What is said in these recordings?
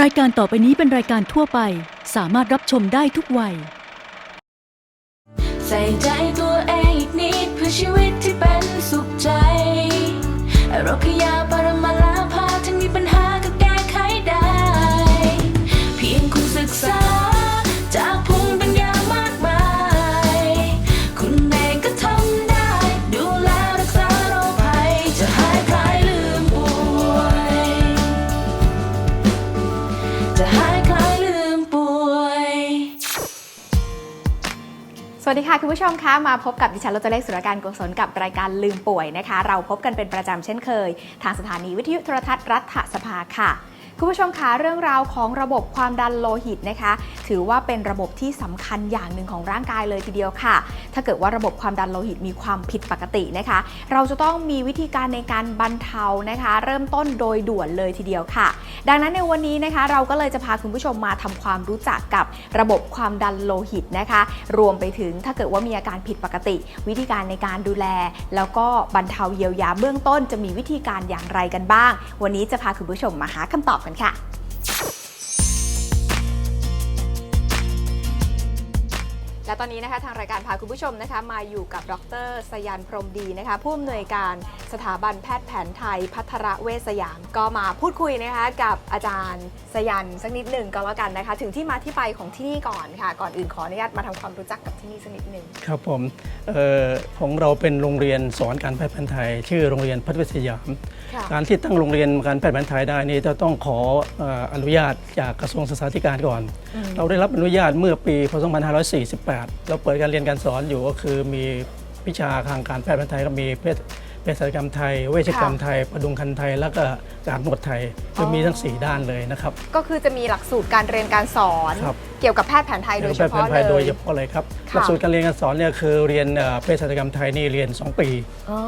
รายการต่อไปนี้เป็นรายการทั่วไป สามารถรับชมได้ทุกวัย ใส่ใจตัวเองอีกนิดเพื่อชีวิตที่เป็นสุขใจเราขยาปร วัสดีค่ะ คุณผู้ชมคะมาพบกับดิฉันรจเลขสุรการกุศลกับรายการลืมป่วยนะคะ เราพบกันเป็นประจำเช่นเคย ทางสถานีวิทยุโทรทัศน์รัฐสภาค่ะ คุณผู้ชมคะเรื่องราวของระบบความดันโลหิตนะคะ ถือว่าเป็นระบบที่สำคัญอย่างหนึ่งของร่างกายเลยทีเดียวค่ะ ถ้าเกิดว่าระบบความดันโลหิตมีความผิดปกตินะคะ เราจะต้องมีวิธีการในการบรรเทานะคะ เริ่มต้นโดยด่วนเลยทีเดียวค่ะ ดังนั้นในวันนี้นะคะ เราก็เลยจะพาคุณผู้ชมมาทำความรู้จักกับระบบความดันโลหิตนะคะ รวมไปถึงถ้าเกิดว่ามีอาการผิดปกติ วิธีการในการดูแล แล้วก็บรรเทาเยียวยาเบื้องต้นจะมีวิธีการอย่างไรกันบ้าง วันนี้จะพาคุณผู้ชมมาหาคำตอบกันค่ะ และตอนนี้นะคะทางรายการพาคุณผู้ชมนะคะมาอยู่กับดรสยันพรหมดีนะคะผู้อำนวยการสถาบันแพทย์แผนไทย พัทรเวชสยาม ก็มาพูดคุยนะคะกับอาจารย์สยันสักนิดหนึ่งก็แล้วกันนะคะ ถึงที่มาที่ไปของที่นี่ก่อนค่ะ ก่อนอื่นขออนุญาตมาทำความรู้จักกับที่นี่สักนิดหนึ่งครับผมเออของเราเป็นโรงเรียนสอนการแพทย์แผนไทย ชื่อโรงเรียนพัฒวิทยามค่ะการที่ตั้งโรงเรียนการแพทย์แผนไทยได้นี่จะต้องขอเอ่ออนุญาตจากกระทรวงศึกษาธิการก่อนอืม เราได้รับอนุญาตเมื่อปีพศ2548 เราเปิดการเรียนการสอนอยู่ก็คือมีวิชาทางการแพทย์แผนไทยก็มี เภสัชเภสัชกรรมไทย เวชกรรมไทย ประดุงคันไทย แล้วก็การนวดไทยคือมีทั้ง 4 ด้านเลยนะครับ ก็คือจะมีหลักสูตรการเรียนการสอน ครับ เกี่ยวกับแพทย์แผนไทยโดยเฉแพทย์แผพาะนเลไทยโดยยเฉพาะเลยครับ ค่ะ หลักสูตรการเรียนการสอนเนี่ยคือเรียนเอ่อเภสัชกรรมไทยนี่เรียน 2 ปี อ๋อ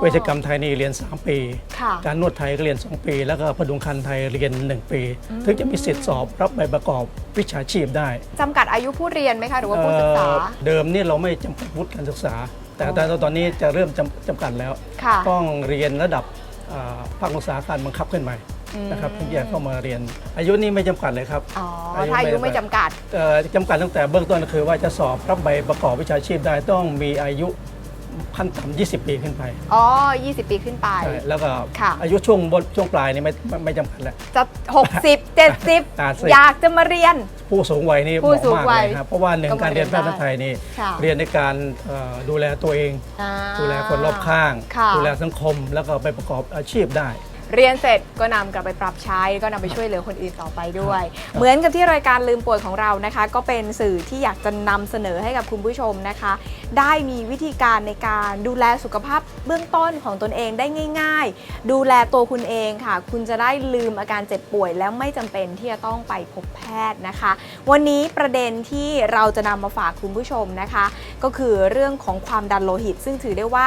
เวชกรรมไทยนี่เรียน 3 ปี ค่ะ การนวดไทยก็เรียน 2 ปี แล้วก็พดุงคันไทยเรียน 1 ปี ถึงจะมีสิทธิ์สอบรับใบประกอบวิชาชีพได้จำกัดอายุผู้เรียนไหมคะ หรือว่าผู้ศึกษา เอ่อเดิมนี่เราไม่จำกัดวุฒิการศึกษา แต่แต่ตอนนี้จะเริ่มจำจำกัดแล้ว ค่ะ ต้องเรียนระดับเอ่อภาคอุตสาหการบังคับขึ้นไปนะครับถึงจะเข้ามาเรียน อายุนี่ไม่จำกัดเลยครับอ๋ออายุถ้าอายุไม่ไม่จำกัด เอ่อจำกัดตั้งแต่เบื้องต้นก็คือว่าจะสอบรับใบประกอบวิชาชีพได้ต้องมีอายุ ขั้นต่ำ20 ปีขึ้นไปอ๋อ 20 ปีขึ้นไป ใช่แล้วก็ค่ะ อายุช่วงบนช่วงปลายนี่ไม่ไม่ไม่จำกัดแล้ว จะ 60 70 80อยากจะมาเรียน ผู้สูงวัยนี่เหผู้มาะสูงมากวัเลยยครับเพราะว่าหนึ่งก็มาการเรียนแพทย์เรียนได้แผนไทยนี่ค่ะ เรียนในการเอ่อดูแลตัวเอง อ่า ดูแลคนรอบข้าง ค่ะ ดูแลสังคมแล้วก็ไปประกอบอาชีพได้ เรียนเสร็จก็นำกลับไปปรับใช้ก็นำไปช่วยเหลือคนอื่นต่อไปด้วย เหมือนกับที่รายการลืมป่วยของเรานะคะ ก็เป็นสื่อที่อยากจะนำเสนอให้กับคุณผู้ชมนะคะ ได้มีวิธีการในการดูแลสุขภาพเบื้องต้นของตนเองได้ง่าย ๆ ดูแลตัวคุณเองค่ะ คุณจะได้ลืมอาการเจ็บป่วย แล้วไม่จำเป็นที่จะต้องไปพบแพทย์นะคะ วันนี้ประเด็นที่เราจะนำมาฝากคุณผู้ชมนะคะ ก็คือเรื่องของความดันโลหิต ซึ่งถือได้ว่า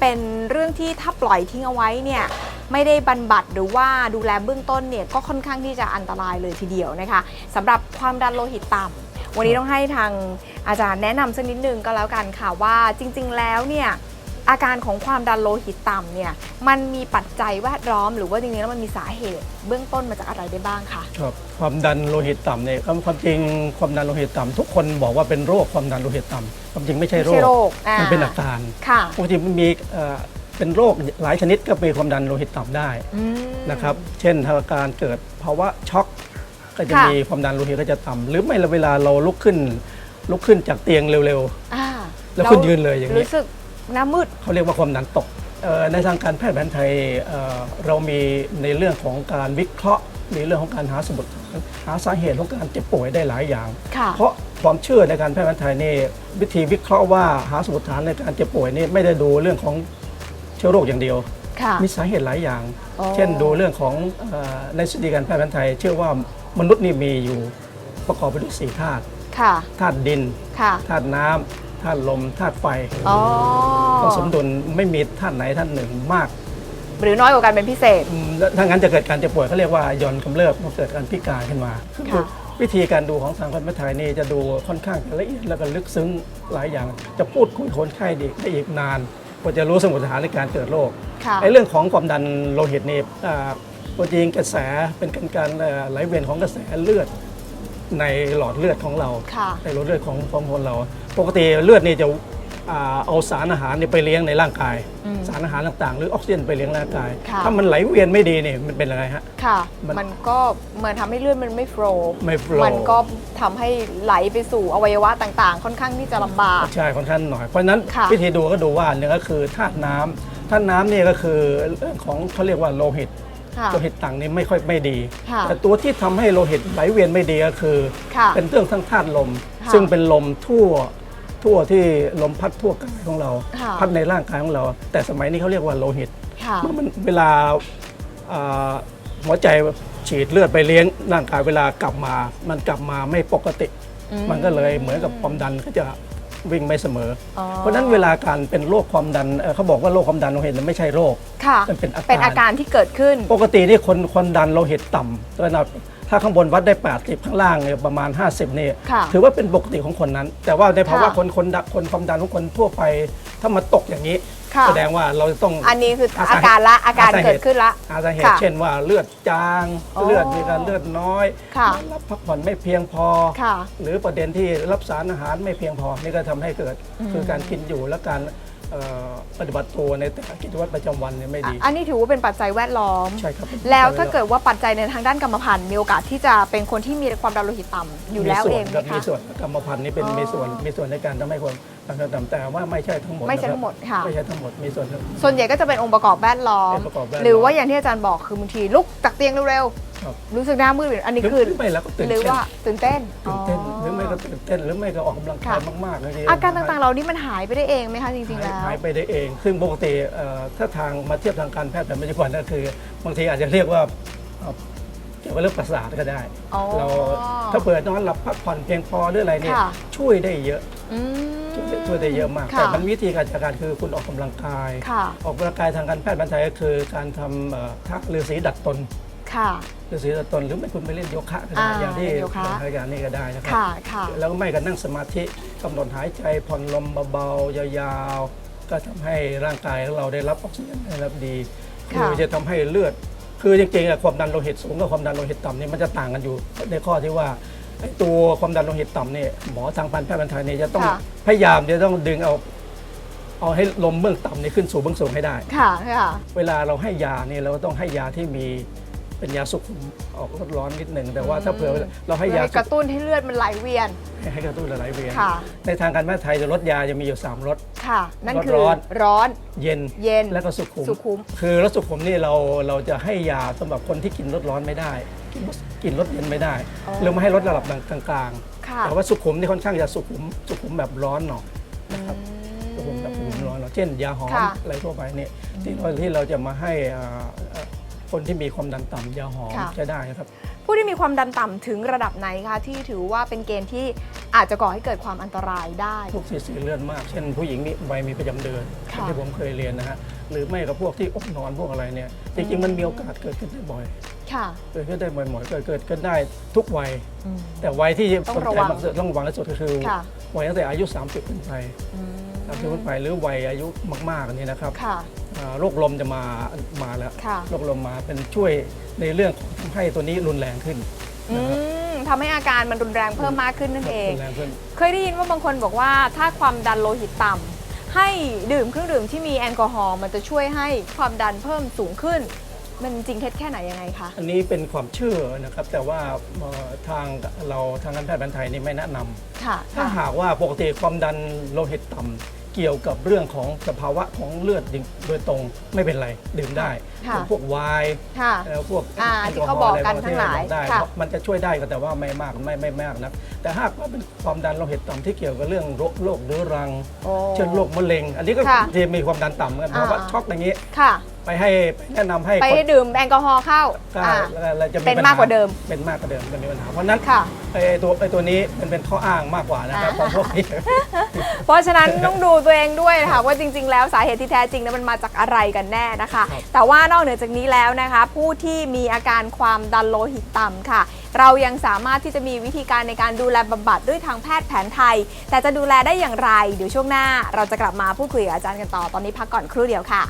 เป็นเรื่องที่ถ้าปล่อยทิ้งเอาไว้เนี่ย ไม่ได้บรรบัดหรือว่าดูแลเบื้องต้นเนี่ยก็ค่อนข้างที่จะอันตรายเลยทีเดียวนะคะสำหรับความดันโลหิตต่ำวันนี้ต้องให้ทางอาจารย์แนะนำสักนิดนึงก็แล้วกันค่ะว่าจริง ๆ แล้วเนี่ยอาการของความดันโลหิตต่ำเนี่ยมันมีปัจจัยแวดล้อม หรือว่าจริงๆแล้วมันมีสาเหตุเบื้องต้นมาจากอะไรได้บ้างคะครับความดันโลหิตต่ำเนี่ยความความจริงความดันโลหิตต่ำทุกคนบอกว่าเป็นโรคความดันโลหิตต่ำความจริงไม่ใช่ไม่โรใช่คโรคอ่ามันเป็นอาการค่ะปกติมันมี เอ่อเป็นโรคหลายชนิดก็มีความดันโลหิตต่ำได้อืม นะครับ เช่นถ้าการเกิดภาวะช็อกก็จะค่ะ มีความดันโลหิตก็จะต่ำหรือไม่เวลาเราลุกขึ้น ลุกขึ้นจากเตียงเร็ว อ่าแล้วคุณยืนเลยอย่างนี้ รู้สึกหน้ามืด ๆเขาเรียกว่าความดันตกเอ่อในทางการแพทย์แผนไทยเอ่อเรามีในเรื่องของการวิเคราะห์ในเรื่องของการหาสมุดหาสาเหตุของการเจ็บป่วยได้หลายอย่าง ค่ะ เพราะความเชื่อในการแพทย์แผนไทยนี่วิธีวิเคราะห์ว่าหาสมุดฐานในการเจ็บป่วยนี่ไม่ได้ดูเรื่องของเชื้อโรคอย่างเดียว ค่ะ มีสาเหตุหลายอย่าง อ๋อ เช่นดูเรื่องของเออในสถิติการแพทย์แผนไทย เชื่อว่ามนุษย์นี่มีอยู่ประกอบไปด้วยสี่ธาตุค่ะ ธาตุดินค่ะ ธาตุน้ำธาตุลมธาตุไฟอ๋อ ต้องสมดุลไม่มีธาตุไหนธาตุหนึ่งมากหรือน้อยกว่ากันเป็นพิเศษ อืมแล้วถ้างั้นจะเกิดการเจ็บป่วยเขาเรียกว่าย่อนกำเริบมันเกิดการพิการขึ้นมาคือค่ะ วิธีการดูของทางการแพทย์ไทยนี่จะดูค่อนข้างละเอียดแล้วก็ลึกซึ้งหลายอย่าง จะพูดคุยคนไข้ดีได้อีกนาน กว่าจะรู้สมุดฐานในการเกิดโรคค่ะไอ้เรื่องของความดันโลหิตนี่อ่าโปรตีนกระแสเป็นการการเอ่อไหลเวียนของกระแสเลือดในหลอดเลือดของเรา ค่ะ ในหลอดเลือดของของคนเรา ปกติเลือดนี่จะ อ่าเอาสารอาหารเนี่ยไปเลี้ยงในร่างกาย อืม สารอาหารต่างๆ หรือออกซิเจนไปเลี้ยงร่างกาย ค่ะ ถ้ามันไหลเวียนไม่ดีเนี่ยมันเป็นอะไรฮะ ค่ะ มันมันก็เหมือนทำให้เลือดมันไม่โฟล์ไม่ flow มันก็ทำให้ไหลไปสู่อวัยวะต่างๆ ค่อนข้างที่จะลำบาก ใช่ค่อนข้างหน่อย เพราะฉะนั้นค่ะ วิธีดูก็ดูว่าหนึ่งก็คือธาตุน้ำธาตุน้ำเนี่ยก็คือเรื่องของเขาเรียกว่าโลหิต ค่ะ โลหิตต่างนี่ไม่ค่อยไม่ดี ค่ะแต่ตัวที่ทำให้โลหิตไหลเวียนไม่ดีก็คือ ค่ะเป็นเรื่องทั้งธาตุลม ค่ะซึ่งเป็นลมทั่ว ทั่วที่ลมพัดทั่วกายของเรา ค่ะพัดในร่างกายของเรา แต่สมัยนี้เขาเรียกว่าโลหิตค่ะ เมื่อมันเวลาอ่าหัวใจฉีดเลือดไปเลี้ยงร่างกายเวลากลับมา มันกลับมาไม่ปกติอืมมันก็เลยเหมือนกับความดันก็จะ วิ่งไม่เสมอ อ๋อ เพราะฉะนั้นเวลาการเป็นโรคความดันเอ่อเขาบอกว่าโรคความดันโลหิตมันไม่ใช่โรค ค่ะ มันเป็นอาการ เป็นอาการที่เกิดขึ้น ปกตินี่คนคนดันโลหิตต่ำระดับถ้าข้างบนวัดได้ 80 ข้างล่างเนี่ยประมาณ 50นี่ค่ะถือว่าเป็นปกติของคนนั้น แต่ว่าในภาวะค่ะ คนคนดันคนความดันของคนทั่วไป ถ้ามาตกอย่างนี้ ค่ะ แสดงว่าเราจะต้องอันนี้คือหาอาสาเหตุการละอาการหาสาเหตุเกิดขึ้นละ หาสาเหตุค่ะเช่นว่าเลือดจาง อ๋อเลือดมีการเลือดน้อยค่ะ รับพักผ่อนไม่เพียงพอ ค่ะ หรือประเด็นที่รับสารอาหารไม่เพียงพอ นี่ก็ทำให้เกิดคือการกินอยู่และการเอ่อ ปฏิบัติตัวในแต่ละกิจวัตรประจำวันเนี่ยไม่ดี อันนี้ถือว่าเป็นปัจจัยแวดล้อม ใช่ครับแล้วถ้าเกิดว่าปัจจัยในทางด้านกรรมพันธุ์มีโอกาสที่จะเป็นคนที่มีความดันโลหิตต่ำอยู่แล้วเองไหมมีคะ ส่วนกรรมพันธุ์นี่เป็นอ๋อมีส่วนมีส่วนในการทำให้คนต่างๆต่ำแต่ว่าไม่ใช่ทั้งหมดไม่ใช่นรับทั้งหมดค่ะ ไม่ใช่ทั้งหมดมีส่วนทั้งส่วนใหญ่ก็จะเป็นองค์ประกอบแวดล้อมองค์ประกอบแวดล้อม หรือว่าอย่างที่อาจารย์บอกคือบางทีลุกจากเตียงเร็ว ครับๆรู้สึกหน้ามืดอันนี้หรือคือหรือไม่แล้วก็ตื่นหรือเต้นว่าตื่นเต้นตื่นเต้นหรือไม่ก็ตื่นเต้นหรือไม่ก็ออกกำลังกายค่ะมากๆเลยทีอาการต่างๆเรานี่มันหายไปได้เองไหมคะจริงๆหายแล้วหายไปได้เอง ซึ่งปกติเอ่อถ้าทางมาเทียบทางการแพทย์แผนปัจจุบันก็คือบางทีอาจจะเรียกว่าเอ่อเกี่ยวกับเรื่องประสาทก็ได้ อ๋อ เราถ้าเปิดนอนหลับพักผ่อนเพียงพอหรืออะไรเนี่ยค่ะ ช่วยได้เยอะ อืม ช่วยได้ช่วยได้เยอะมาก ค่ะแต่มันวิธีการจัดการคือคุณออกกำลังกาย ค่ะออกกำลังกายทางการแพทย์แผนไทยก็คือการทำเอ่อทักฤาษีดัดตน ค่ะ ฤาษีดัดตนหรือไม่คุณไปเล่นโยคะก็ได้อ่าอย่างที่เล่นโยคะ รายการนี้ก็ได้นะครัค่ะค่ะแล้วก็ไม่ก็นั่งสมาธิกำหนดหายใจผ่อนลมเบาๆยาวๆ ก็ทำให้ร่างกายของเราได้รับออกซิเจนได้รับดีค่ะ คือจะทำให้เลือด คือจริงๆอะความดันโลหิตสูงกับความดันโลหิตต่ำเนี่ยมันจะต่างกันอยู่ในข้อที่ว่าไอ้ตัวความดันโลหิตต่ำเนี่ยหมอทางการแพทย์แผนไทยเนี่ยจะต้องค่ะ พยายามจะต้องดึงเอาเอาให้ลมเบื้องต่ำนี่ขึ้นสู่เบื้องสูงให้ได้ ค่ะค่ะ เวลาเราให้ยาเนี่ยเราก็ต้องให้ยาที่มี เป็นยาสุขุมออกรสร้อนนิดหนึ่งแต่ว่าถ้าเผื่อเราให้เพื่อยาให้กระตุ้นให้เลือดมันไหลเวียน ให้กระตุ้นหลายๆเวียน ค่ะ ในทางการแพทย์ไทยจะลดยาจะมีอยู่ 3รส ค่ะ นั่นคือร้อน ร้อน เย็น เย็น และก็สุขุม สุขุม คือรสสุขุมนี่เราเราจะให้ยาสำหรับคนที่กินรสร้อนไม่ได้ กินรสกินรสเย็นไม่ได้อ๋อหรือไม่ให้รสระดับกลางค่ะๆแต่ว่าสุขุมนี่ค่อนข้างจะสุขุมสุขุมแบบร้อนหน่อยอืมสุขุมแบบสุขุมร้อนหน่อยเช่นยาหอมค่ะอะไรทั่วไปเนี่ยที่เราที่เราจะมาให้อ่าอ่า คนที่มีความดันต่ำยาหอมค่ะใช้ได้นะครับ ผู้ที่มีความดันต่ำถึงระดับไหนคะ ที่ถือว่าเป็นเกณฑ์ที่อาจจะก่อให้เกิดความอันตรายได้ พวกสีสีเลือดมาก เช่นผู้หญิงมีวัยมีประจำเดือนค่ะ ที่ผมเคยเรียนนะฮะหรือไม่ก็พวกที่อกนอนพวกอะไรเนี่ยจริงๆมันมีโอกาสเกิดขึ้นได้บ่อยค่ะเกิดขึ้นได้บ่อยๆเกิดเกิดขึ้นได้ทุกวัย อืม แต่วัยที่ต้องสนระใจวังมากที่สุดต้องระวังที่สุดก็คือค่ะ วัยตั้งแต่อายุ 30 ขึ้นไปอืมสามสิบขึ้นไปหรือวัยอายุมากๆอันนี้นะครับ ค่ะ อ่าโรคลมจะมามาแล้วค่ะ โรคลมมาเป็นช่วยในเรื่องของทำให้ตัวนี้รุนแรงขึ้นอืมทำให้อาการมันรุนแรงเพิ่มมากขึ้นนั่นเอง รุนแรงขึ้น เคยได้ยินว่าบางคนบอกว่าถ้าความดันโลหิตต่ำให้ดื่มเครื่องดื่มที่มีแอลกอฮอล์มันจะช่วยให้ความดันเพิ่มสูงขึ้น มันจริงเท็จแค่ไหนยังไงคะ อันนี้เป็นความเชื่อนะครับ แต่ว่าเอ่อทางเราทางการแพทย์แผนไทยนี่ไม่แนะนำค่ะถ้าหากว่าปกติความดันโลหิตต่ำ เกี่ยวกับเรื่องของสภาวะของเลือดโดยตรงไม่เป็นไรดื่มได้ ค่ะพวกไวน์ค่ะ แล้วพวกอ่าแลที่เขาบอกกันะไรทั้งหลายที่เรบอกได้ค่ะเพราะมันจะช่วยได้ก็แต่ว่าไม่มากไม่ไม่มากนะแต่หากว่าเป็นความดันโลหิตต่ำที่เกี่ยวกับเรื่องโรคโรคเรื้อรัง โอ้ เช่นโรคมะเร็ง อันนี้ก็ค่ะที่มีความดันต่ำกันเพราะว่าอ่า ช็อกอย่างนี้ ค่ะ ไปให้ไปแนะนำให้ไปคนให้ดื่มแอลกอฮอล์เข้าก็อ่าเราจะเป็นปัญหมากกว่าเดิมเป็นมากกว่าเดิมจะมีปัญหาเพราะฉะนั้นค่ะ ไอ้ตัวไอ้ตัวนี้มันเป็นข้ออ้างมากกว่านะครับอ่าของพวกนี้ เพราะฉะนั้นต้องดูตัวเองด้วยนะคะว่าจริง ๆ แล้วสาเหตุที่แท้จริงนั้นมันมาจากอะไรกันแน่นะคะ ครับ แต่ว่านอกเหนือจากนี้แล้วนะคะ ผู้ที่มีอาการความดันโลหิตต่ำค่ะ เรายังสามารถที่จะมีวิธีการในการดูแลบำบัดด้วยทางแพทย์แผนไทย แต่จะดูแลได้อย่างไรเดี๋ยวช่วงหน้า เราจะกลับมาพูดคุยกับอาจารย์กันต่อตอนนี้พักก่อนครู่เดียวค่ะ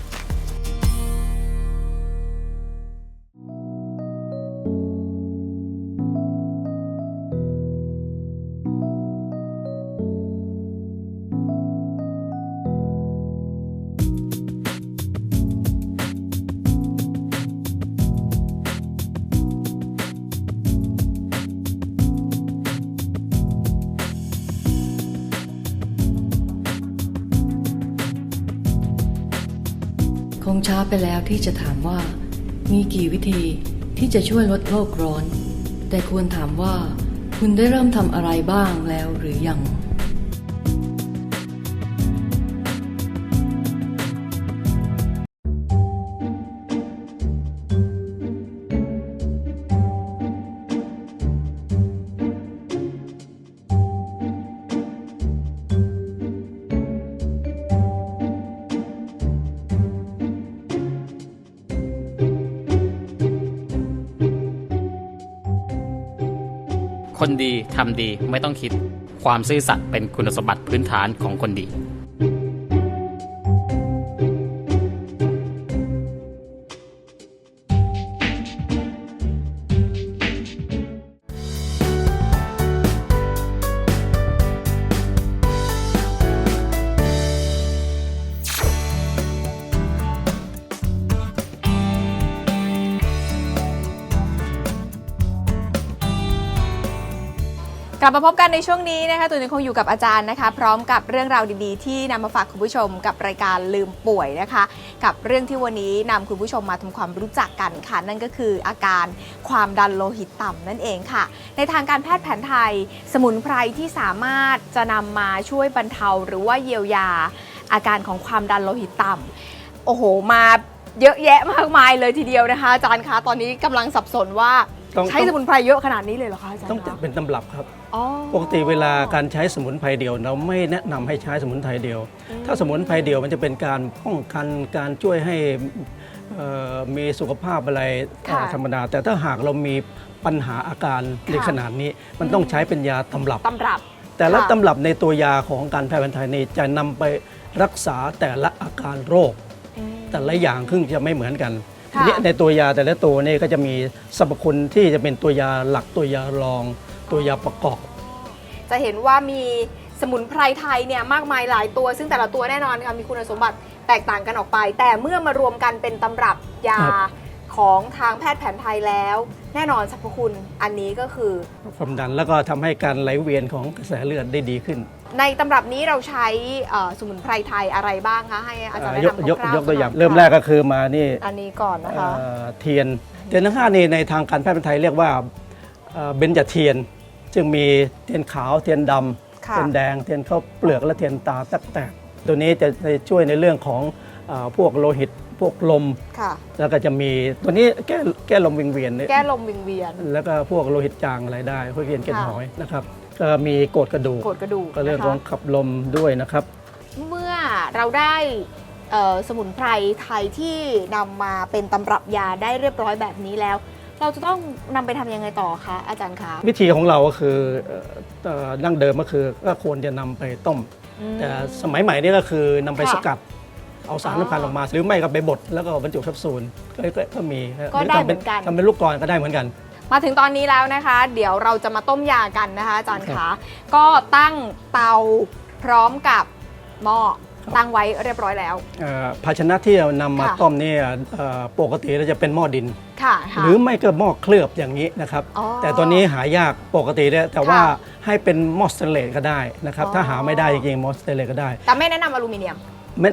ช้าไปแล้วที่จะถามว่า มีกี่วิธีที่จะช่วยลดโลกร้อน แต่ควรถามว่า คุณได้เริ่มทำอะไรบ้างแล้วหรือยัง คนดีทำดีไม่ต้องคิด ความซื่อสัตย์เป็นคุณสมบัติพื้นฐานของคนดี มาพบกันในช่วงนี้นะคะตัวยังคงอยู่กับอาจารย์นะคะ พร้อมกับเรื่องราวดีๆ ที่นำมาฝากคุณผู้ชมกับรายการลืมป่วยนะคะ กับเรื่องที่วันนี้นำคุณผู้ชมมาทำความรู้จักกันค่ะ นั่นก็คืออาการความดันโลหิตต่ำนั่นเองค่ะ ในทางการแพทย์แผนไทย สมุนไพรที่สามารถจะนำมาช่วยบรรเทาหรือว่าเยียวยา อาการของความดันโลหิตต่ำโอ้โหมาเยอะแยะมากมายเลยทีเดียวนะคะอาจารย์คะตอนนี้กำลังสับสนว่า ต้องใช้สมุนไพรเยอะขนาดนี้เลยเหรอคะอาจารย์ต้องจัดคะเป็นตำรับครับ อ๋อ ปกติเวลาการใช้สมุนไพรเดียว เราไม่แนะนำให้ใช้สมุนไพรเดียว ถ้าสมุนไพรเดียวมันจะเป็นการป้องกันการช่วยให้เอ่อมีสุขภาพอะไรค่ะเอ่อธรรมดา แต่ถ้าหากเรามีปัญหาอาการในค่ะ ขนาดนี้ มันต้องใช้เป็นยาตำรับ ตำรับ แต่ละค่ะ ตำรับในตัวยาของการแพทย์แผนไทยนี่จะนำไปรักษาแต่ละอาการโรคแต่ละอย่างครึ่งจะไม่เหมือนกัน ค่ะทีนี้ในตัวยาแต่ละตัวนี่ก็จะมีสรรพคุณที่จะเป็นตัวยาหลักตัวยารอง ตัวยาประกอบ จะเห็นว่ามีสมุนไพรไทยเนี่ยมากมายหลายตัว ซึ่งแต่ละตัวแน่นอนค่ะมีคุณสมบัติแตกต่างกันออกไป แต่เมื่อมารวมกันเป็นตำรับยาครับ ของทางแพทย์แผนไทยแล้ว แน่นอนสรรพคุณอันนี้ก็คือ ความดันแล้วก็ทำให้การไหลเวียนของกระแสเลือดได้ดีขึ้น ในตำรับนี้เราใช้เอ่อสมุนไพรไทยอะไรบ้างคะให้อาจารย์อ่าแนะยกนำยกคร่าวๆยกตัวอย่างสัหน่เริ่มแรกก็คือมานี่อันนี้ก่อนนะคะ เอ่อเทียนเทียนทั้งห้านี่ในทางการแพทย์แผนไทยเรียกว่าเอ่อเบญจเทียน ซึ่งมีเทียนขาวเทียนดำค่ะ เทียนแดงเทียนข้าวเปลือกและเทียนตาตักแตกตัวนี้จะจะช่วยในเรื่องของเอ่อพวกโลหิตพวกลม ค่ะ แล้วก็จะมีตัวนี้แก้แก้ลมวิงเวียนเนี่ยแก้ลมวิงเวียน แล้วก็พวกโลหิตจางอะไรได้พวกเวียนเกล็ดค่ะ หอยนะครับ ก็มีโกรดกระดูกกดกระดูกก็เรื่องนะคะของขับลมด้วยนะครับ เมื่อเราได้เอ่อสมุนไพรไทยที่นำมาเป็นตำรับยาได้เรียบร้อยแบบนี้แล้ว เราจะต้องนำไปทำยังไงต่อคะอาจารย์คะวิธีของเราก็คือเอ่อเอ่อดั้งเดิมก็คือก็ควรจะนำไปต้มแต่สมัยใหม่นี่ก็คือนำไปค่ะสกัด เอาสารอ๋อสำคัญออกมา หรือไม่ก็ไปบดแล้วก็บรรจุแคปซูลก็ก็ก็มีก็รือได้ทำเหมือนกัน ทำเป็นลูกกลอนก็ได้เหมือนกัน มาถึงตอนนี้แล้วนะคะ เดี๋ยวเราจะมาต้มยากันนะคะอาจารย์ครัคะบก็ตั้งเตาพร้อมกับหม้อครับตั้งไว้เรียบร้อยแล้วเอ่อภาชนะที่เรานำมาค่ะต้มเนี่ยเอ่อปกติเราจะเป็นหม้อดินค่ะค่ะหรือไม่ก็หม้อเคลือบอย่างนี้นะครับอ๋อแต่ตัวนี้หายากปกติเนี่ยแต่ว่าค่ะให้เป็นหม้อสเตนเลสก็ได้นะครับอ๋อถ้าหาไม่ได้จริงๆหม้อสเตนเลสก็ได้ แต่ไม่แนะนำอลูมิเนียม ไม่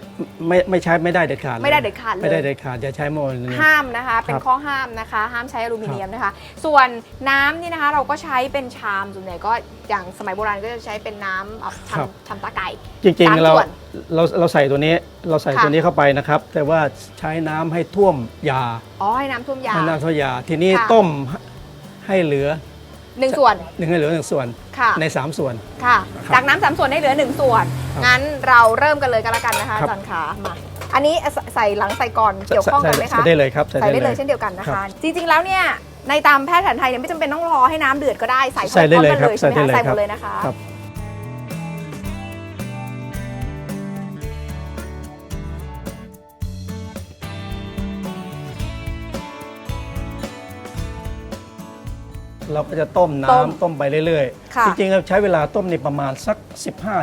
ไม่ไม่ใช้ไม่ได้เด็ดขาดลยไม่ได้เด็ดขาดเลย ไม่ได้เด็ดขาดจะใช้หม้อนี้ห้ามนะคะ เป็นครับข้อห้ามนะคะ ห้ามใช้อลูมิเนียมนะคะ ส่วนน้ำนี่นะคะเราก็ใช้เป็นชามส่วนใหญ่ก็อย่างสมัยโบราณก็จะใช้เป็นน้ำแบบชามชามตาไก่ จริงสามๆเราส่วนเราเราใส่ตัวนี้เราใส่ค่ะ ตัวนี้เข้าไปนะครับ แต่ว่าใช้น้ำให้ท่วมยาอ๋อให้น้ำท่วมยา ให้น้ำท่วมยา ทีนี้ค่ะ ต้มให้เหลือ หนึ่งส่วนหนึ่งให้เหลือหนึ่งส่วนค่ะ ในสามส่วน ค่ะ ครับจากน้ำสามส่วนให้เหลือหนึ่งส่วน ครับงั้นเราเริ่มกันเลยกันละกันนะคะครับ อาจารย์ขามาอันนี้ใส่หลังใส่ก่อนเกี่ยวข้องกันไหมใส่คะ ได้เลยครับ ใส่ได้เลยเช่นเดียวกันครันะคะ บ จริงๆ แล้วเนี่ยในตามแพทย์แผนไทยเนี่ยไม่จำเป็นต้องรอให้น้ำเดือดก็ได้ใส่พร้ใส่ได้อมเลยกันครับเลยใช่ไหมใส่ได้คะเลยใส่หมครัดบเลยนะคะ ครับ เราก็จะต้มต้มน้ำต้มไปเรื่อยค่ะๆจริงๆเราใช้เวลาต้มในประมาณสัก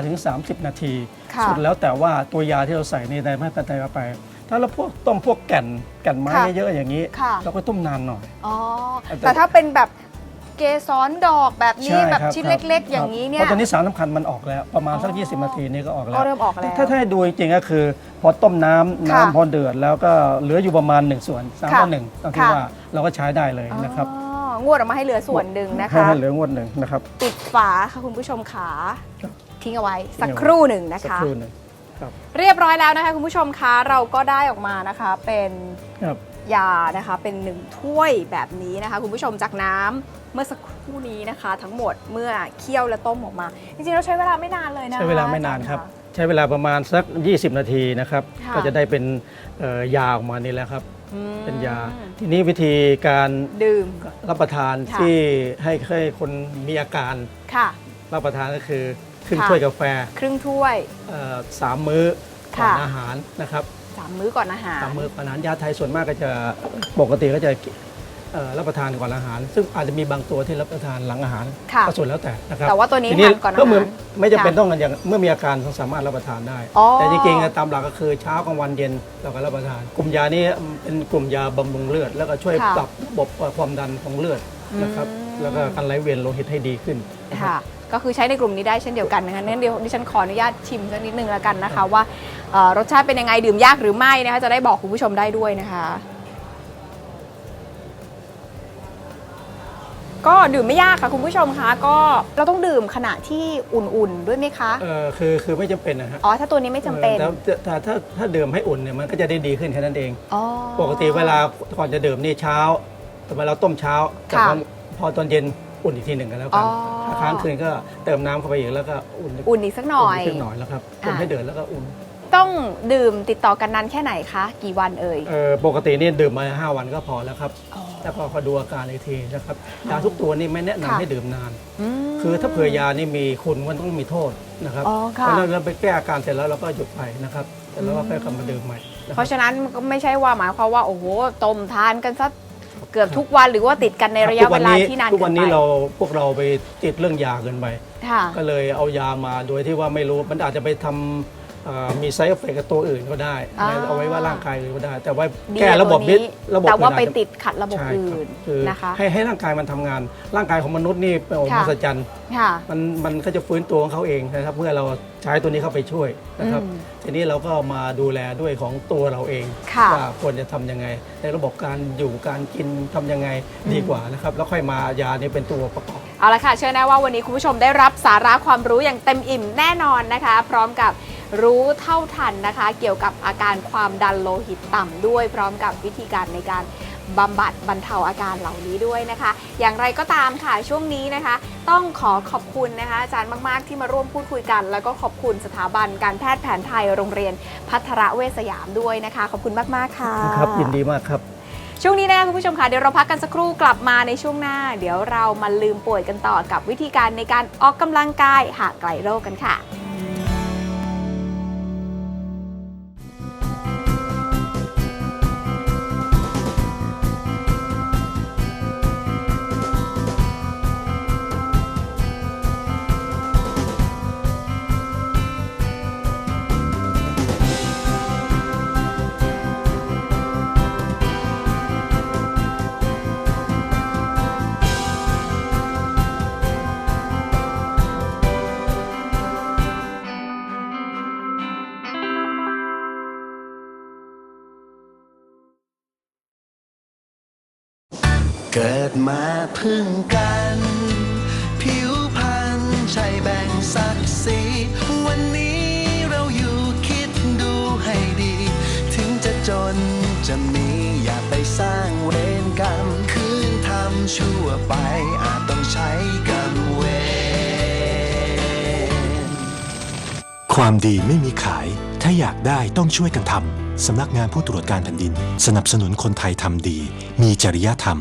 15-30 นาที ค่ะสุดแล้วแต่ว่าตัวยาที่เราใส่ในในแม่ปันไทยเข้าไป ถ้าเราพวกต้มพวกแก่นแก่นไม้ค่ะเยอะๆอย่างนี้ ค่ะ เราก็ต้มนานหน่อย อ๋อ แต่แต่ถ้าเป็นแบบเกสรดอกแบบนี้ใช่แบบครับชิ้นครับเล็กๆอย่างนี้เนี่ยเพราะตอนนี้สารสำคัญมันออกแล้ว ประมาณสัก อ๋อ20 นาทีนี้ก็ออกแล้วก็เริ่มออกแล้วถ้าถ้าให้ดูจริงๆก็คือ พอต้มน้ำค่ะน้ำพอเดือดแล้วก็เหลืออยู่ประมาณ 1 ส่วน3ค่ะต่อหนึ่งก็คือค่ะว่าเราก็ใช้ได้เลยนะครับ อ๋อ งวดออกมาให้เหลือส่วนหนึ่งนะให้คะให้เหลืองวดหนึ่งนะครับ ปิดฝาค่ะคุณผู้ชมขาครับทิ้งเอาไว้สักครู่หนึ่งนะสักคะครู่หนึ่งครับ เรียบร้อยแล้วนะคะคุณผู้ชมคะเราก็ได้ออกมานะคะเป็นครับยานะคะเป็นหนึ่งถ้วยแบบนี้นะคะ คุณผู้ชมจากน้ำเมื่อสักครู่นี้นะคะ ทั้งหมดเมื่อเคี่ยวและต้มออกมา จริงๆเราใช้เวลาไม่นานเลยนะคะใช้เวลาไม่นานครับอจย์ะใช้เวลาประมาณสัก 20 นาทีนะครับค่ะก็จะได้เป็นเอ่อยาออกมานี่แหละครับ อืมเป็นยา ทีนี้วิธีการดื่ม รับประทานค่ะ ที่ให้ให้คนมีอาการค่ะ รับประทานก็คือครึ่งค่ะ ถ้วยกาแฟครึ่งถ้วย เอ่อสามมื้อก่อนค่ะ อาหารนะครับสามมื้อก่อนอาหาร สามมื้อก่อนอาหารยาไทยส่วนมากก็จะปกติก็จะเอ่อ รับประทานก่อนอาหาร ซึ่งอาจจะมีบางตัวที่รับประทานหลังอาหารค่ะก็ส่วนแล้วแต่นะครับแต่ว่าตัวนี้ทีทานก่อนอาหารก็เหมือนไม่จำเป็นค่ะต้องกันอย่างเมื่อมีอาการต้องสามารถรับประทานได้อ๋อแต่จริงๆตามหลักก็คือเช้ากลางวันเย็นเราก็รับประทาน กลุ่มยานี้เป็นกลุ่มยาบำรุงเลือด แล้วก็ช่วยค่ะปรับระบบความดันของเลือดนะครับอืมแล้วก็การไหลเวียนโลหิตให้ดีขึ้นนะครับค่ะก็คือใช้ในกลุ่มนี้ได้เช่นเดียวกันนะคะงั้นเดี๋ยวดิฉันขออนุญาตชิมสักนิดนึงแล้วกันนะคะ ว่าเอ่อรสชาติเป็นยังไงดื่มยากหรือไม่นะคะจะได้บอกคุณผู้ชมได้ด้วยนะคะ ก็ดื่มไม่ยากค่ะคุณผู้ชมคะก็เราต้องดื่มขณะที่อุ่นๆด้วยไหมคะ เออคือคือไม่จำเป็นนะฮะอ๋อ ถ้าตัวนี้ไม่จำเป็น ออแต่แต่ถ้าถ้าดื่มให้อุ่นเนี่ยมันก็จะได้ดีขึ้นแค่นั้นเอง อ๋อ ปกติเวลาก่อนจะดื่มนี่เช้าแต่เวลาต้มเช้าแต่ค่ะพอพอตอนเย็นอุ่นอีกทีหนึ่งกันแล้วกันอ๋อถ้าค้างคืนก็เติมน้ำเข้าไปอีกแล้วก็อุ่นอุ่นอีกสักหน่อย ขึ้นหน่อยแล้วครับอ่าอุ่นให้เดือดแล้วก็อุ่น ต้องดื่มติดต่อกันนานแค่ไหนคะ กี่วันเอ่ย เอ่อปกตินี่ดื่มมา 5 วันก็พอแล้วครับอ๋อแล้วก็พอดูอาการอีกทีนะครับยาทุกตัวนี่ไม่แนะนำค่ะ ให้ดื่มนาน ม คือถ้าเผื่อยานี่มีคุณมันต้องมีโทษนะครับอ๋อค่ะเพราะฉะนั้นเราไปแก้อาการเสร็จแล้วเราก็หยุดไปนะครับเสร็จแล้วก็ค่อยกลับมาดื่มใหม่นะเพครับ ราะฉะนั้นมันก็ไม่ใช่ว่าหมายความว่าโอ้โหต้มทานกันซะเกือบทุกวันหรือว่าติดกันในระยะเวลาที่นานทุกวันนี้เกิไปเราพวกเราไปติดเรื่องยาเกินไป ค่ะ ก็เลยเอายามาโดยที่ว่าไม่รู้มันอาจจะไปทำเอ่อ มีไซ d ์เอฟเฟกกับตัวอื่นก็ได้อ่า เอาไว้ว่าร่างกายอื่นก็ได้ แต่ว่าดีแก้ระบบตัวนี้ระบบแต่ว่าอื่นไปอจจะติดขัดระบบใช่ครับอื่นคือนะคะ ให้ให้ร่างกายมันทำงาน ร่างกายของมนุษย์นี่เป็นโอ้ค่ะมหัศจรรย์ ค่ะ มันมันก็จะฟื้นตัวของเขาเองนะครับ เมื่อเราใช้ตัวนี้เข้าไปช่วยนะครับ อืมทีนี้เราก็มาดูแลด้วยของตัวเราเองค่ะว่าควรจะทำยังไง ในระบบการอยู่การกินทำยังไงดีกว่านะครับ แล้วค่อยมายานี้เป็นตัวประกอบเอาละค่ะ เชื่อแน่ว่าวันนี้คุณผู้ชมได้รับสาระความรู้อย่างเต็มอิ่มแน่นอนนะคะ พร้อมกับรู้เท่าทันนะคะ เกี่ยวกับอาการความดันโลหิตต่ำด้วย พร้อมกับวิธีการในการบำบัดบรรเทาอาการเหล่านี้ด้วยนะคะ อย่างไรก็ตามค่ะช่วงนี้นะคะ ต้องขอขอบคุณนะคะ อาจารย์มากๆที่มาร่วมพูดคุยกัน แล้วก็ขอบคุณสถาบันการแพทย์แผนไทยโรงเรียนพัทรเวสยามด้วยนะคะ ขอบคุณมากๆค่ะครับยินดีมากครับ ช่วงนี้นะคะคุณผู้ชมค่ะเดี๋ยวเราพักกันสักครู่กลับมาในช่วงหน้า เดี๋ยวเรามาลืมป่วยกันต่อกับวิธีการในการออกกำลังกายห่างไกลโรคกันค่ะ มาพึ่งกัน ผิวพรรณใช่แบ่งศักดิ์ศรีวันนี้เราอยู่คิดดูให้ดี ถึงจะจนจะมีอย่าไปสร้างเวรกรรม คืนทำชั่วไปอาจต้องใช้กรรมเวรความดีไม่มีขาย ถ้าอยากได้ต้องช่วยกันทำสำนักงานผู้ตรวจการแผ่นดิน สนับสนุนคนไทยทำดี มีจริยธรรม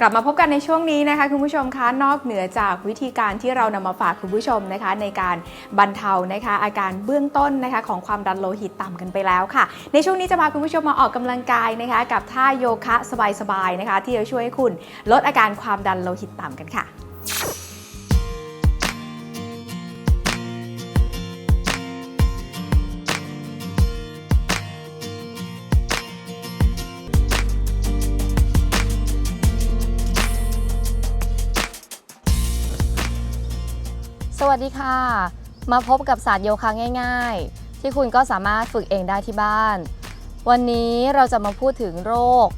กลับมาพบกันในช่วงนี้นะคะคุณผู้ชมคะนอกเหนือจากวิธีการที่เรานำมาฝากคุณผู้ชมนะคะ ในการบรรเทานะคะ อาการเบื้องต้นนะคะของความดันโลหิตต่ำกันไปแล้วค่ะ ในช่วงนี้จะพาคุณผู้ชมมาออกกำลังกายนะคะ กับท่าโยคะสบายๆนะคะ ที่จะช่วยให้คุณลดอาการความดันโลหิตต่ำกันค่ะ วัสดีค่ะ มาพบกับศาสตร์โยคะง่าย ๆ ที่คุณก็สามารถฝึกเองได้ที่บ้าน วันนี้เราจะมาพูดถึงโรค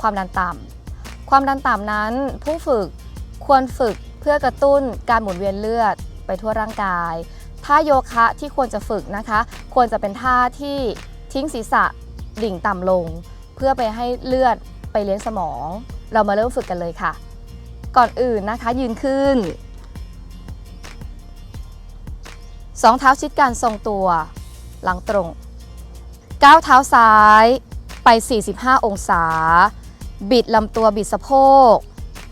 ความดันต่ำความดันต่ำนั้น ผู้ฝึกควรฝึกเพื่อกระตุ้นการหมุนเวียนเลือดไปทั่วร่างกายท่าโยคะที่ควรจะฝึกนะคะ ควรจะเป็นท่าที่ทิ้งศีรษะดิ่งต่ำลง เพื่อไปให้เลือดไปเลี้ยงสมอง เรามาเริ่มฝึกกันเลยค่ะ ก่อนอื่นนะคะยืนขึ้น สองเท้าชิดกันทรงตัว หลังตรงก้าวเท้าซ้ายไป 45 องศา บิดลำตัวบิดสะโพก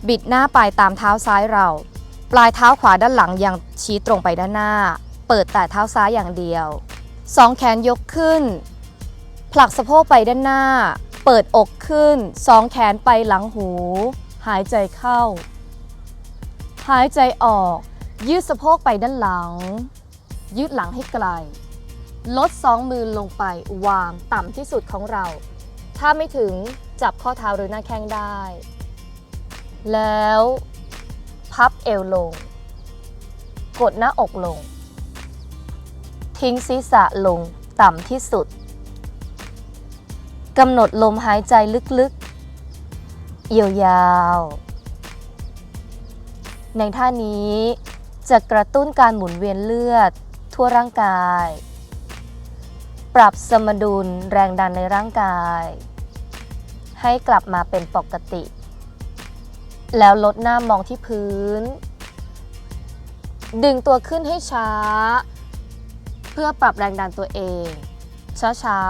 บิดหน้าไปตามเท้าซ้ายเรา ปลายเท้าขวาด้านหลังยังชี้ตรงไปด้านหน้า เปิดแต่เท้าซ้ายอย่างเดียวสองแขนยกขึ้น ผลักสะโพกไปด้านหน้า เปิดอกขึ้นสองแขนไปหลังหู หายใจเข้า หายใจออก ยืดสะโพกไปด้านหลัง ยืดหลังให้ไกล ลดสองมือลงไปวางต่ำที่สุดของเรา ถ้าไม่ถึงจับข้อเท้าหรือหน้าแข้งได้ แล้วพับเอวลง กดหน้าอกลง ทิ้งศีรษะลงต่ำที่สุดกำหนดลมหายใจลึกๆ ยาวๆ ในท่านี้จะกระตุ้นการหมุนเวียนเลือด ทั่วร่างกาย ปรับสมดุลแรงดันในร่างกาย ให้กลับมาเป็นปกติ แล้วลดหน้ามองที่พื้น ดึงตัวขึ้นให้ช้า เพื่อปรับแรงดันตัวเอง ช้า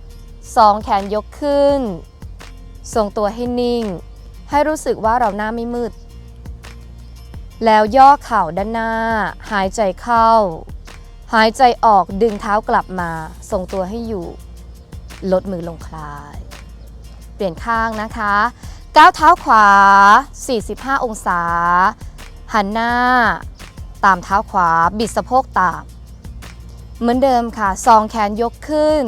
ๆสองแขนยกขึ้น ทรงตัวให้นิ่ง ให้รู้สึกว่าเราหน้าไม่มืดแล้วย่อเข่าด้านหน้า หายใจเข้า หายใจออกดึงเท้ากลับมา ทรงตัวให้อยู่ ลดมือลงคลาย เปลี่ยนข้างนะคะก้าวเท้าขวา 45 องศา หันหน้า ตามเท้าขวา บิดสะโพกตาม เหมือนเดิมค่ะสองแขนยกขึ้น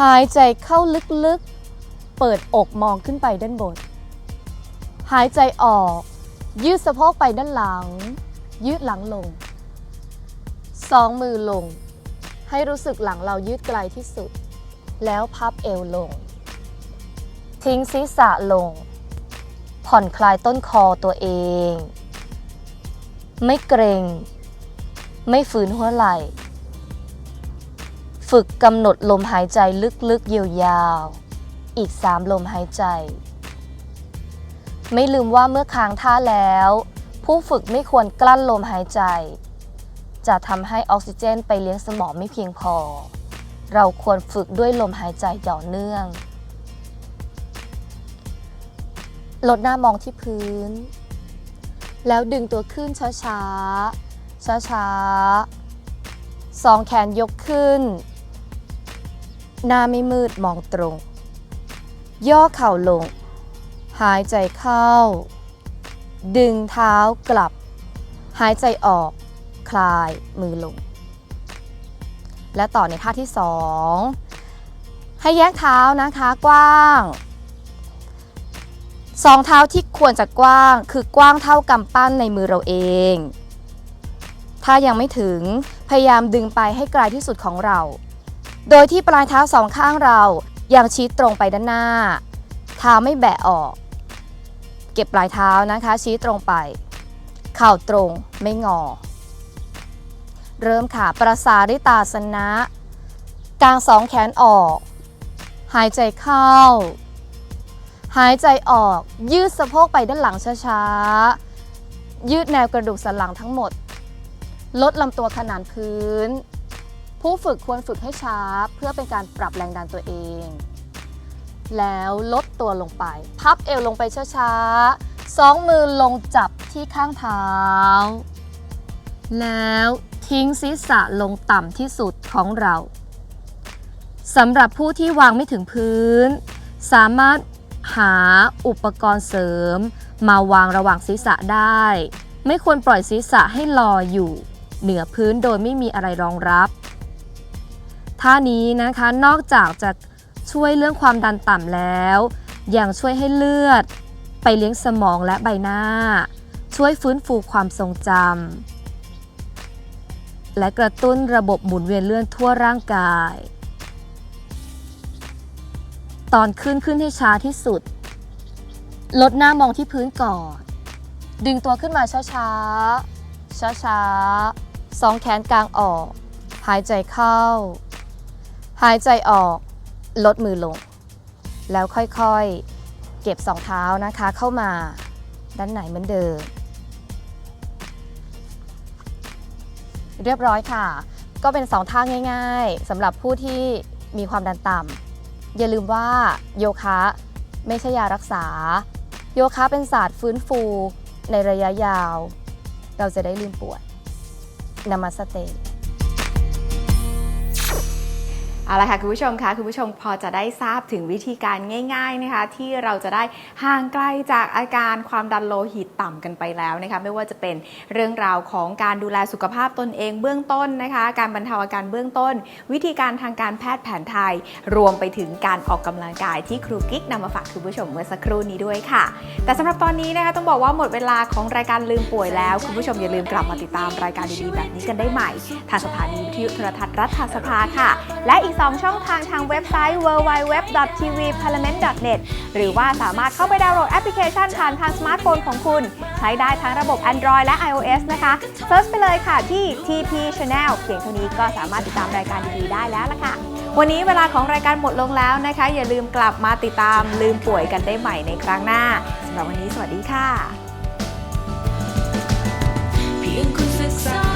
หายใจเข้าลึกๆ เปิดอกมองขึ้นไปด้านบน หายใจออก ยืดสะโพกไปด้านหลัง ยืดหลังลง สองมือลง ให้รู้สึกหลังเรายืดไกลที่สุด แล้วพับเอวลง ทิ้งศีรษะลง ผ่อนคลายต้นคอตัวเอง ไม่เกรง ไม่ฝืนหัวไหล่ ฝึกกำหนดลมหายใจลึกๆยาวๆ อีก3ลมหายใจ ไม่ลืมว่าเมื่อค้างท่าแล้ว ผู้ฝึกไม่ควรกลั้นลมหายใจ จะทำให้ออกซิเจนไปเลี้ยงสมองไม่เพียงพอ เราควรฝึกด้วยลมหายใจต่อเนื่อง ลดหน้ามองที่พื้น แล้วดึงตัวขึ้นช้าๆ ช้าๆ สองแขนยกขึ้น หน้าไม่มืดมองตรง ย่อเข่าลง หายใจเข้า ดึงเท้ากลับ หายใจออก คลายมือลง และต่อในท่าที่สองให้แยกเท้านะคะกว้างสองเท้าที่ควรจะกว้างคือกว้างเท่ากำปั้นในมือเราเอง ถ้ายังไม่ถึงพยายามดึงไปให้ไกลที่สุดของเรา โดยที่ปลายเท้าสองข้างเรายังชี้ตรงไปด้านหน้า เท้าไม่แบะออก เก็บปลายเท้านะคะชี้ตรงไป เข่าตรงไม่งอ เริ่มค่ะ ประสาริตาสนะ กางสองแขนออก หายใจเข้า หายใจออก ยืดสะโพกไปด้านหลังช้าๆ ยืดแนวกระดูกสันหลังทั้งหมด ลดลำตัวขนานพื้น ผู้ฝึกควรฝึกให้ช้าเพื่อเป็นการปรับแรงดันตัวเอง แล้วลดตัวลงไป พับเอวลงไปช้าๆสองมือลงจับที่ข้างเท้า แล้ว ทิ้งศีรษะลงต่ำที่สุดของเราสำหรับผู้ที่วางไม่ถึงพื้น สามารถหาอุปกรณ์เสริม มาวางระหว่างศีรษะได้ ไม่ควรปล่อยศีรษะให้ลอยอยู่ เหนือพื้นโดยไม่มีอะไรรองรับ ท่านี้นะคะนอกจากจะช่วยเรื่องความดันต่ำแล้วยังช่วยให้เลือด ไปเลี้ยงสมองและใบหน้า ช่วยฟื้นฟูความทรงจำ และกระตุ้นระบบหมุนเวียนเลือดทั่วร่างกาย ตอนขึ้นขึ้นให้ช้าที่สุด ลดหน้ามองที่พื้นก่อน ดึงตัวขึ้นมาช้าช้าช้าช้าๆ สองแขนกลางออก หายใจเข้า หายใจออก ลดมือลง แล้วค่อยๆ เก็บสองเท้านะคะเข้ามา ด้านไหนเหมือนเดิม เรียบร้อยค่ะ ก็เป็นสองท่าง่ายๆสำหรับผู้ที่มีความดันต่ำอย่าลืมว่าโยคะไม่ใช่ยารักษา โยคะเป็นศาสตร์ฟื้นฟูในระยะยาว เราจะได้ลืมปวดนามาสเต เอาละค่ะคุณผู้ชมคะคุณผู้ชมพอจะได้ทราบถึงวิธีการง่าย ๆนะคะ ที่เราจะได้ห่างไกลจากอาการความดันโลหิตต่ำกันไปแล้วนะคะไม่ว่าจะเป็นเรื่องราวของการดูแลสุขภาพตนเองเบื้องต้นนะคะ การบรรเทาอาการเบื้องต้น วิธีการทางการแพทย์แผนไทย รวมไปถึงการออกกำลังกายที่ครูกิ๊กนำมาฝากคุณผู้ชมเมื่อสักครู่นี้ด้วยค่ะ แต่สำหรับตอนนี้นะคะต้องบอกว่าหมดเวลาของรายการลืมป่วยแล้วคุณผู้ชมอย่าลืมกลับมาติดตามรายการดีๆแบบนี้กันได้ใหม่ทางสถานีวิทยุโทรทัศน์รัฐสภาค่ะ และอีก2 ช่องทางทางเว็บไซต์ www.tvparliament.net หรือว่าสามารถเข้าไปดาวน์โหลดแอปพลิเคชันผ่านทางสมาร์ทโฟนของคุณ ใช้ได้ทั้งระบบ Android และ iOS นะคะเซิร์ชไปเลยค่ะที่ TP Channel เพียงเท่านี้ก็สามารถติดตามรายการดีๆได้แล้วล่ะค่ะ วันนี้เวลาของรายการหมดลงแล้วนะคะ อย่าลืมกลับมาติดตามลืมป่วยกันได้ใหม่ในครั้งหน้าสำหรับวันนี้สวัสดีค่ะ เพียงคุณศึกษา